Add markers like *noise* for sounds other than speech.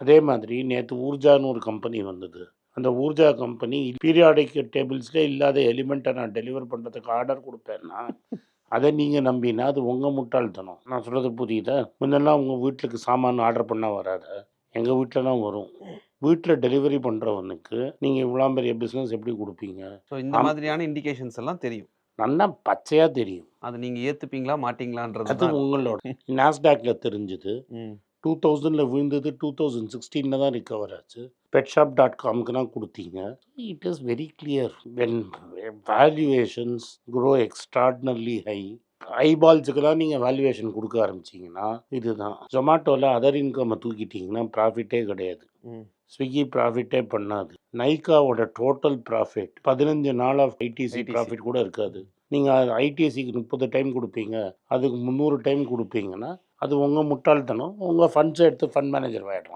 அதே மாதிரி நேற்று ஊர்ஜான்னு ஒரு கம்பெனி வந்தது. அந்த ஊர்ஜா கம்பெனி பீரியாடிக் டேபிள்ஸ்ல இல்லாத எலிமெண்ட்டை நான் டெலிவர் பண்ணுறதுக்கு ஆர்டர் கொடுப்பேன்னா அதை நீங்கள் நம்பினா அது உங்கள் முட்டாள்தனம். நான் சொல்கிறது புரியுதா? முன்னெல்லாம் உங்கள் வீட்டுக்கு சாமான் ஆர்டர் பண்ணால் வராத. எங்கள் வீட்டிலலாம் வரும். வீட்டில் டெலிவரி பண்ணுறவனுக்கு நீங்கள் இவ்வளோ பெரிய பிஸ்னஸ் எப்படி கொடுப்பீங்க? ஸோ இந்த. மாதிரியான இண்டிகேஷன்ஸ் எல்லாம் தெரியும். நல்லா பச்சையாக தெரியும். அது நீங்க ஏத்துப்பீங்களா மாட்டீங்களான்றது அது தான் உங்களோட *laughs* நாஸ்டாக்ல தெரிஞ்சுது. டூ தௌசண்டில் விழுந்தது டூ தௌசண்ட் சிக்ஸ்டீனில் தான் ரிகவர் ஆச்சு. பெட்ஷாப் டாட் காம்க்கு தான் கொடுத்தீங்க. It is very clear when valuations grow extraordinarily high ஐபால்ஸுக்கெல்லாம் நீங்கள் வேல்யூவேஷன் கொடுக்க ஆரம்பிச்சீங்கன்னா இதுதான். ஜொமேட்டோவில் அதர் இன்கம்மை தூக்கிட்டீங்கன்னா ப்ராஃபிட்டே கிடையாது. ஸ்விக்கி ப்ராஃபிட்டே பண்ணாது. நைக்காவோட டோட்டல் ப்ராஃபிட் பதினஞ்சு நாள் ஆஃப் ஐடிசி. ப்ராஃபிட் கூட இருக்காது. நீங்கள் ஐடிசிக்கு முப்பது டைம் கொடுப்பீங்க. அதுக்கு முந்நூறு டைம் கொடுப்பீங்கன்னா அது உங்கள் முட்டாள்தனம். உங்கள் ஃபண்ட்ஸை எடுத்து ஃபண்ட் மேனேஜர் ஆகிடலாம்